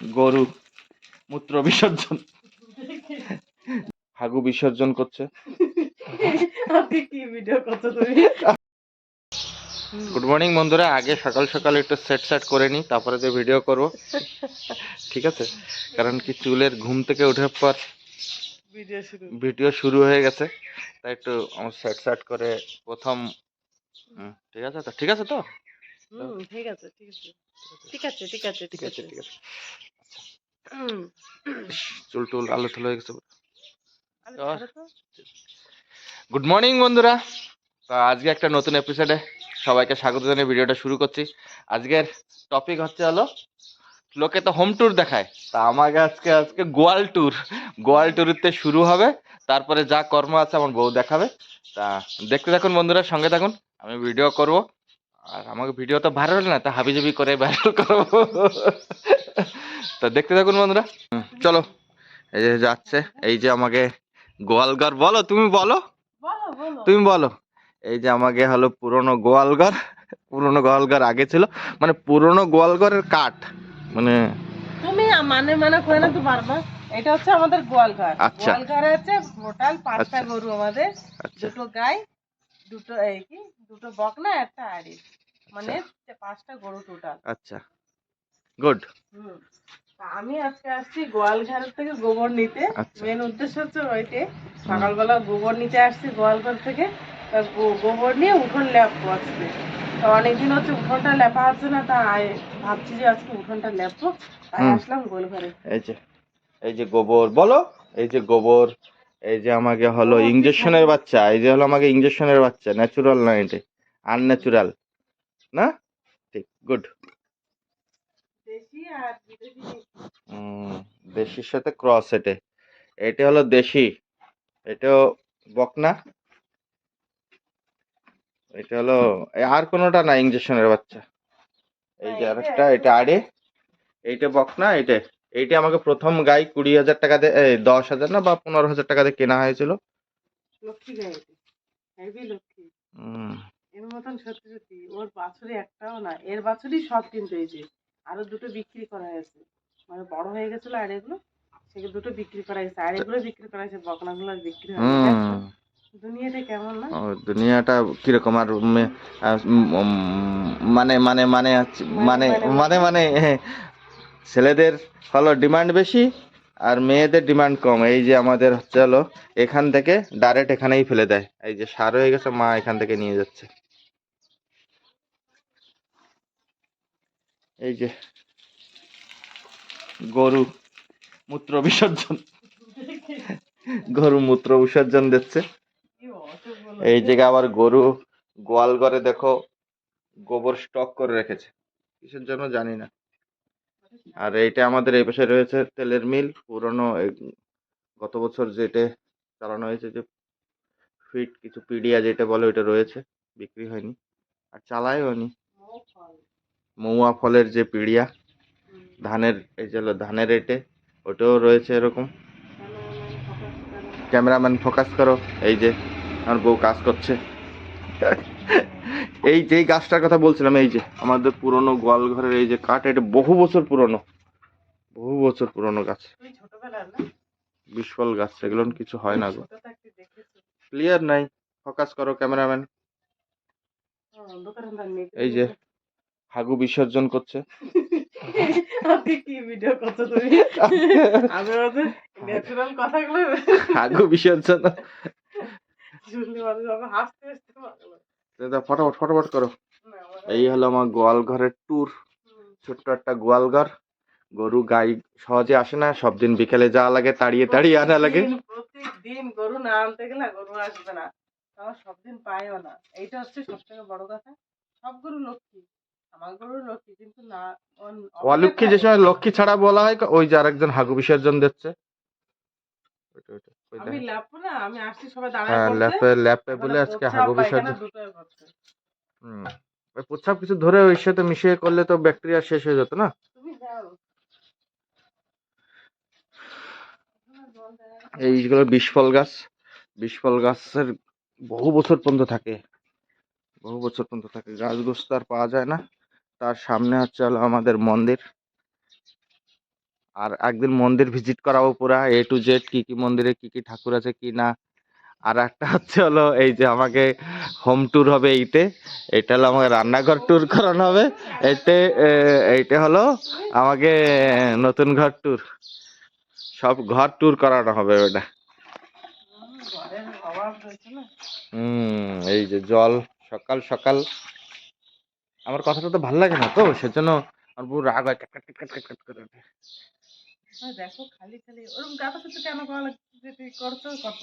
গরু মূত্র বিসর্জন। হাগু বিসর্জন করছে। গুড মর্নিং বন্ধুরা আগে সকাল সকাল একটু সেট সেট করে নিই তারপরে যে ভিডিও করব। ঠিক আছে? কারণ কি চুলের ঘুম থেকে ওঠার পর ভিডিও শুরু। হয়ে গেছে তাই একটু আমার সেট সেট করে প্রথম ঠিক আছে তো? ঠিক আছে তো? ঠিক আছে ঠিক আছে। ঠিক আছে ঠিক আছে ঠিক আছে। ঠিক আছে। চুল টুল আলো ঠুলো হয়ে গেছে। গুড মর্নিং বন্ধুরা। তো আজকে একটা নতুন এপিসোডে সবাইকে স্বাগত জানিয়ে ভিডিওটা শুরু করছি। আজকের টপিক হচ্ছে হলো লোকে তো হোম ট্যুর দেখায়। তা আমাকে আজকে আজকে গোয়াল ট্যুর গোয়াল ট্যুরতে শুরু হবে তারপরে যা কর্ম আছে আমার বউ দেখাবে। তা দেখতে থাকুন বন্ধুরা সঙ্গে থাকুন। আমি ভিডিও করব। আর আমাকে ভিডিও তো ভাইরাল না তা হাবিজাবি করে ভাইরাল করব। তা দেখতে থাকুন বন্ধুরা। চলো। এই যে যাচ্ছে এই যে আমাকে গোয়ালঘর বলো তুমি বলো। তুমি বলো। এই যে আমাকে হলো পুরনো গোয়ালঘর পুরনো গোয়ালঘর আগে ছিল মানে পুরনো গোয়ালঘরের কাঠ মানে তুমি মানে মানে করে না তো বারবার এটা হচ্ছে আমাদের গোয়ালঘর। আচ্ছা। গোয়ালঘরে আছে টোটাল পাঁচটা আচ্ছা। গরু আমাদের আচ্ছা। দুটো গাই দুটো এই কি দুটো বকনা একটা আড়ি মানে পাঁচটা গরু টোটাল আচ্ছা। গুড আমি আজকে আসছি গোয়ালঘর থেকে গোবর নিতে। আচ্ছা। মেন উদ্দেশ্য হচ্ছে ওইটে সকালবেলা গোবর নিতে আসছি গোয়ালঘর থেকে। গোবর নিয়ে উঠোন ল্যাপ বসবে তো অনেকদিন হচ্ছে উঠোনটা লেপা হচ্ছে না তা ভাবছি যে আজকে উঠোনটা লেপবো তাই আসলাম গোয়ালঘরে এই যে এই যে গোবর বলো। এই যে গোবর এই যে আমাকে হলো ইঞ্জেকশনের বাচ্চা এই যে হলো আমাকে ইঞ্জেকশনের বাচ্চা ন্যাচুরাল না এটা আনন্যাচুরাল না? ঠিক গুড আর দেশির সাথে ক্রস এটে এটা হলো দেশি। এটাও বকনা। এটা হলো আর কোনোটা না ইঞ্জেকশনের বাচ্চা? এই যে আরেকটা এটা- এটা আড়ে এইটা বকনা এইটা। এইটা আমাকে প্রথম গাই কুড়ি হাজার টাকা দিয়ে দশ হাজার না বা পনেরো হাজার টাকা দিয়ে কেনা হয়েছিল। লক্ষ্মী গাই এটা। হেভি লক্ষ্মী। এর মতন সত্যি সত্যি। ওর বাছুরি একটাও না এর বাছুরি সব কিন্তু এই যে আরও দুটো বিক্রি করা হয়েছে। মানে বড় হয়ে গেছিল আর এগুলো সেগুলো দুটো বিক্রি করা হয়েছে। আর এগুলো বিক্রি করা হয়েছে বকনাগুলো বিক্রি? হুম। দুনিয়াটা কেমন না? দুনিয়াটা কীরকম? আর মে- আহ, উম, উম, মানে মানে মানে আছে- মানে মানে। মানে হ্যাঁ, ছেলেদের হলো ডিমান্ড বেশি আর মেয়েদের ডিমান্ড কম। এই যে আমাদের হচ্ছে হলো এখান থেকে ডাইরেক্ট এখানেই ফেলে দেয়। এই যে সার হয়ে গেছে মা এখান থেকে নিয়ে যাচ্ছে। এই যে গরু মূত্র বিসর্জন। গরু মূত্র বিসর্জন দিচ্ছে। এই জায়গায় আবার গরু গোয়াল ঘরে দেখো গোবর স্টক করে রেখেছে। কিসের জন্য জানি না। আর এইটা আমাদের এই পাশে রয়েছে তেলের মিল। পুরনো গত বছর যেটা চালানো হয়েছে যে ফিট, কিছু পিডিয়া যেটা বলে ওইটা রয়েছে। বিক্রি হয়নি। আর মৌ ফল। মৌয়া ফলের যে পিডিয়া ধানের এই যে হলো ধানের এটে ওটাও রয়েছে এরকম। ক্যামেরাম্যান ফোকাস করো। এই যে আমার বউ কাজ করছে। এই যেই গাছটার কথা বলছিলাম এই যে আমাদের পুরনো গোয়াল ঘরের এই যে কাঠ এটা বহু বছর পুরনো বহু বছর পুরনো গাছ। বিশফল গাছ এগুলো কিছু হয় না গো। ক্লিয়ার নাই? ফোকাস করো ক্যামেরাম্যান। এই যে হাগু বিসর্জন করছে। আপনি কি ভিডিও করছ তুমি আমি ওদের ন্যাচারাল কথাগুলো হাগু বিসর্জন। শুনলে মানুষ হবে হাসতে হাসতে পাগল। ফটাফট ফটাফট করো। এই হলো আমার গোয়াল ঘরের ট্যুর ছোট্ট একটা গোয়াল ঘর গরু গাই সহজে আসে না সব দিন বিকেলে যাওয়া লাগে তাড়িয়ে তাড়িয়ে আনা লাগে। প্রতিদিন- গরু না আনতে গেলে গরু আসবে না। আমার সব দিন পাইও না। এইটা হচ্ছে সব থেকে বড় কথা। সব গরু লক্ষ্মী। অলক্ষী যে সময় লক্ষ্মী ছাড়া বলা হয় ওই যে আরেকজন হাগু বিসর্জন দিচ্ছে। ওইটা, ওইটা, ওই আমি দেখো। না আমি আসছি সবাই দাঁড়ায় হ্যাঁ ল্যাপে ল্যাপে বলে আজকে হাগু বিসর্জন। হুম প্রস্রাব কিছু ধরে ওই সাথে মিশিয়ে করলে তো ব্যাকটেরিয়া শেষ হয়ে যেত না? এইগুলো বিষফল গাছ বিষফল গাছের বহু বছর পর্যন্ত থাকে। বহু বছর পর্যন্ত থাকে গাছ গোছ তো আর পাওয়া যায় না। তার সামনে হচ্ছে হলো আমাদের মন্দির। আর একদিন মন্দির ভিজিট করাবো পুরা এ টু জেড কি কি মন্দিরে কি কি ঠাকুর আছে কি না। আর একটা হচ্ছে হলো এই যে আমাকে হোম ট্যুর হবে এইটে এটা হলো আমাকে রান্নাঘর ট্যুর করানো হবে। এতে এইটা হলো আমাকে নতুন ঘর ট্যুর সব ঘর ট্যুর করানো হবে ওটা। হুম এই যে জল সকাল সকাল। আমার কথাটা তো ভালো লাগে না তো সেজন্য আমার বউ রাগ হয় কাট কাট কাট কাট কাট করে ওঠে। দেখো খালি খালি ওরকম গাতা কিছু কেন করছ কত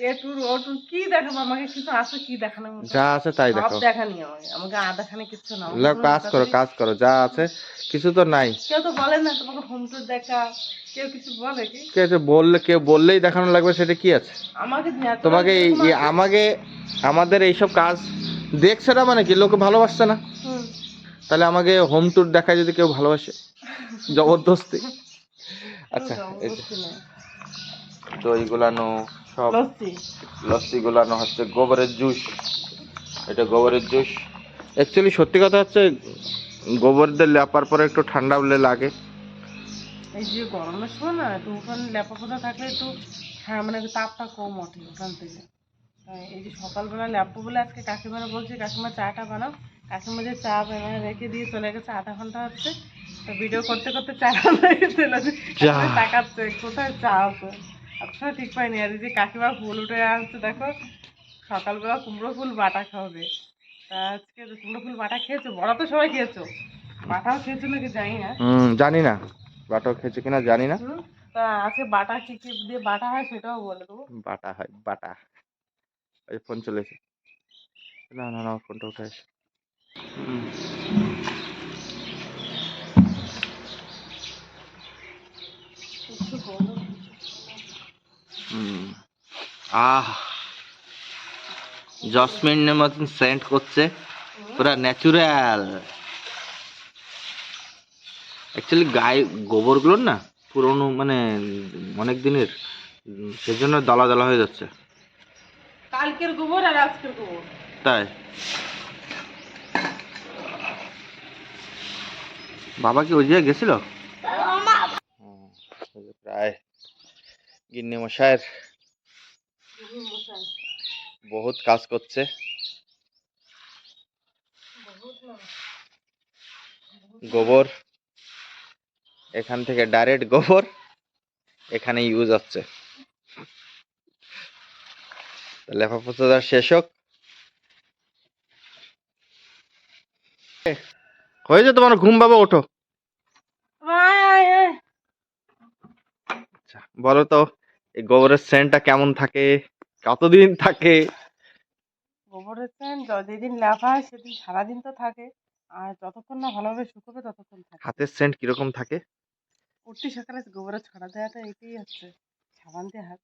এ টুর ও টুর কি দেখাবো? আমাকে কিছু আছে কি দেখানোর মতো? যা আছে তাই সব দেখানি আমাকে আমাকে আর দেখানি কিচ্ছু না আমাকে লো, কোনো কাজ করো কাজ করো যা আছে কিছু তো নাই। কেউ তো বলে না তোমাকে হোম টুর দেখা কেউ কিছু বলে কি? কে যে বললে কেউ বললেই দেখানো লাগবে সেটা কি আছে? আমাকে তোমাকে। আমাকে আমাদের এইসব কাজ দেখছে না মানে কি? লোকে ভালোবাসছে না? হুম। তাহলে আমাকে হোম ট্যুর দেখায় যদি কেউ ভালোবাসে। জবরদস্তি। আচ্ছা দই গুলানো সব লস্যি। গুলানো হচ্ছে গোবরের জুস। এটা গোবরের জুস। অ্যাকচুয়ালি সত্যি কথা হচ্ছে গোবর দিয়ে লেপার পরে একটু ঠান্ডা হলে লাগে। এই যে গরমের সময় না একটু ওখানে লেপা পোতা থাকলে একটু হ্যাঁ মানে তাপটা কম ওঠে ওখান থেকে। এই যে সকালবেলা লেপো বলে আজকে কাকিমারা বলছে কাকিমা চাটা বানাও। কাকিমা যে চা বানায় রেখে দিয়ে চলে গেছে আধা ঘণ্টা হচ্ছে। তো ভিডিও করতে করতে চা চলে। তাকাচ্ছে কোথায় চা আছে? আপনারা ঠিক পাইনি আর এই যে কাকিমা ফুল উঠে আসছে দেখো সকালবেলা কুমড়ো ফুল বাটা খাওয়াবে। তা আজকে কুমড়ো ফুল বাটা খেয়েছো? বড়া তো সবাই খেয়েছো। বাটাও খেয়েছো নাকি? জানি না। হুম জানি না। বাটাও খেয়েছে কিনা জানি না। তা আজকে বাটা কি কি দিয়ে বাটা হয় সেটাও বলে দেবো। বাটা হয় বাটা। এই ফোন চলেছে। না না না ফোনটা উঠে আসে আহ! জসমিনের মতন সেন্ট করছে। পুরা ন্যাচুরাল অ্যাকচুয়ালি গায়ে গোবরগুলো না পুরনো মানে অনেক দিনের সেজন্য দলা দলা হয়ে যাচ্ছে। কালকের গোবর আর আজকের গোবর। তাই? বাবা কি ওই জায়গায় গেছিল? প্রায় গিন্নি মশাইয়ের বহুত কাজ করছে। গোবর এখান থেকে ডাইরেক্ট গোবর এখানে ইউজ হচ্ছে। লেফা শেষ হোক। হয়েছে তোমার ঘুম বাবা ওঠো। আচ্ছা বলো তো এই গোবরের সেন্টটা কেমন থাকে? কতদিন থাকে? গোবরের সেন্ট যেদিন লেফা হয় সেদিন সারাদিন তো থাকে। আর যতক্ষণ না ভালোভাবে শুকোবে ততক্ষণ থাকে। হাতের সেন্ট কীরকম থাকে? উঠতি সকালে গোবরে ছড়া দেওয়াটা এটাই হচ্ছে। সাবান দিয়ে হাত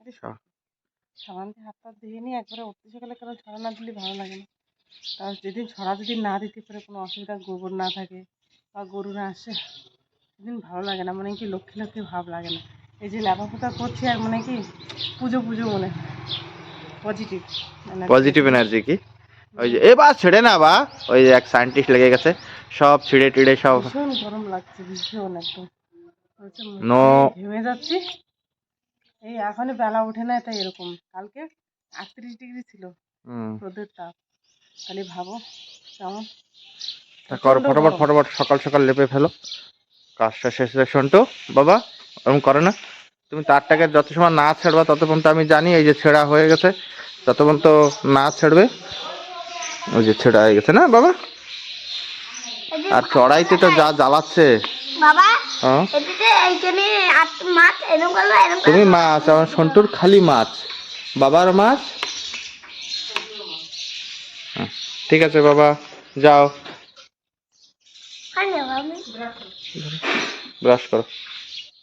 আচ্ছা। সাবান দিয়ে হাত টাত ধুয়ে নিয়ে একবারে উঠতি সকালে কারণ ছড়া না দিলে ভালো লাগে না? কারণ যেদিন ছড়া যদি না দিতে পারে কোনো অসুবিধা গোবর না থাকে বা গরু না আসে সেদিন ভালো লাগে না। মানে কি লক্ষ্মী লক্ষ্মী ভাব লাগে না। এই যে লেপা পোতা করছি আর মানে কি পুজো পুজো মনে পজিটিভ পজিটিভ এনার্জি কি? ওই যে এবার ছেড়ে না বা। ওই যে এক সায়েন্টিস্ট লেগে গেছে। সব ছিঁড়ে টিড়ে সব ভীষণ গরম লাগছে ভীষণ একদম। মুখ ঘেমে যাচ্ছি। এই এখনই বেলা ওঠে না তাই এরকম। কালকে আটত্রিশ ডিগ্রি ছিল রোদের তাপ। তাহলে ভাবো কেমন? ফটাফট। ফটাফট সকাল সকাল লেপে ফেলো। কাজটা শেষ হলে শোনটো বাবা ওরকম করো না। তুমি তারটাকে যত সময় না ছেড়বা তত পর্যন্ত আমি জানি এই যে ছেঁড়া হয়ে গেছে। তত পর্যন্ত না ছেড়বে। ওই যে ছেঁড়া হয়ে গেছে না বাবা? আর চড়াইতে তো যা জ্বালাচ্ছে। বাবা এইখানে মাছ এরকম করল এরকম তুমি মাছ আমার সন্টুর খালি মাছ। বাবার মাছ? ঠিক আছে বাবা যাও। ব্রাশ করো।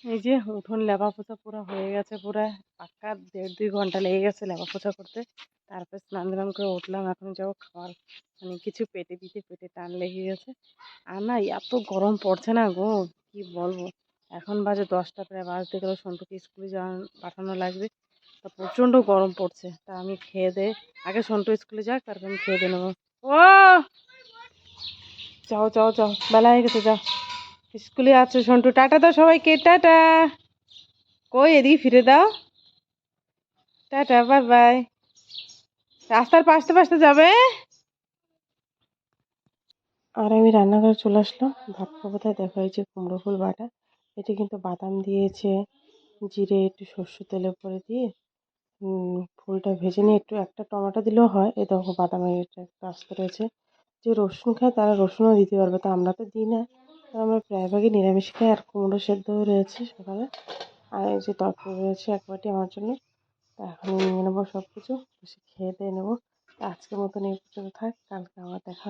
এই যে উঠোন লেপা পোছা পুরো হয়ে গেছে, পুরো পাক্কা দেড় দুই ঘণ্টা লেগে গেছে লেপা পোছা করতে। তারপর স্নান দান করে উঠলাম, এখন যাব খাওয়ার। মানে কিছু পেটে দিতে, পেটে টান লেগে গেছে। আর না, এত গরম পড়ছে না গো, কি বলব? এখন বাজে দশটা, প্রায় বাজতে গেলে সন্টুকে স্কুলে যাওয়া, পাঠানো লাগবে। তা প্রচণ্ড গরম পড়ছে, তা আমি খেয়ে দে, আগে সন্টু স্কুলে যাক, তারপর আমি খেয়ে দিয়ে নেব। ও! যাও যাও যাও, বেলা হয়ে গেছে, যাও। স্কুলে আছে সন্টু, টাটা দাও সবাইকে, টাটা। কই এদিকে ফিরে দাও। Tata, bye bye. রাস্তার পাশতে পাশতে যাবে? আর আমি রান্নাঘরে চলে আসলাম। ভাত খাব তাই দেখা হয়েছে কুমড়ো ফুল বাটা। এটি কিন্তু বাদাম দিয়েছে, জিরে, একটু সর্ষে তেলে পরে দিয়ে। ফুলটা ভেজে নিয়ে একটু একটা টমেটো দিলেও হয়। এ দেখো বাদামের একটা আস্ত রয়েছে যে রসুন খায় তারা রসুনও দিতে পারবে, তো আমরা তো দিই না। আমরা প্রায়ভাগই নিরামিষ খাই, আর কুমড়ো সেদ্ধও রয়েছে সকালে। আর এই যে তরকারি রয়েছে এক বাটি আমার জন্য এখন নিয়ে নেব সব কিছু বসে খেয়ে দিয়ে নেব। আজকের মতন এই পর্যন্ত থাক, কালকে আবার দেখা